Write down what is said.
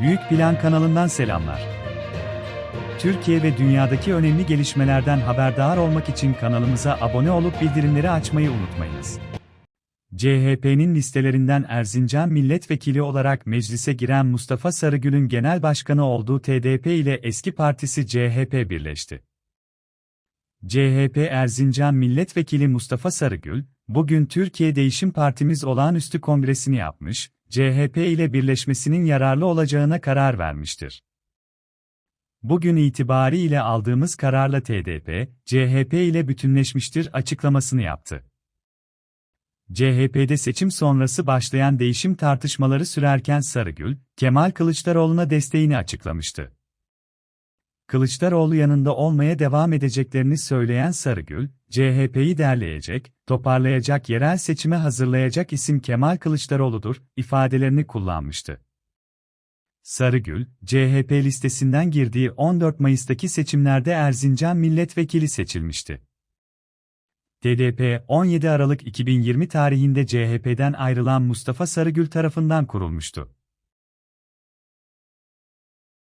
Büyük Plan kanalından selamlar. Türkiye ve dünyadaki önemli gelişmelerden haberdar olmak için kanalımıza abone olup bildirimleri açmayı unutmayınız. CHP'nin listelerinden Erzincan milletvekili olarak meclise giren Mustafa Sarıgül'ün genel başkanı olduğu TDP ile eski partisi CHP birleşti. CHP Erzincan Milletvekili Mustafa Sarıgül, bugün Türkiye Değişim Partimiz olağanüstü kongresini yapmış, CHP ile birleşmesinin yararlı olacağına karar vermiştir. Bugün itibariyle aldığımız kararla TDP, CHP ile bütünleşmiştir açıklamasını yaptı. CHP'de seçim sonrası başlayan değişim tartışmaları sürerken Sarıgül, Kemal Kılıçdaroğlu'na desteğini açıklamıştı. Kılıçdaroğlu yanında olmaya devam edeceklerini söyleyen Sarıgül, CHP'yi derleyecek, toparlayacak yerel seçime hazırlayacak isim Kemal Kılıçdaroğlu'dur, ifadelerini kullanmıştı. Sarıgül, CHP listesinden girdiği 14 Mayıs'taki seçimlerde Erzincan milletvekili seçilmişti. TDP, 17 Aralık 2020 tarihinde CHP'den ayrılan Mustafa Sarıgül tarafından kurulmuştu.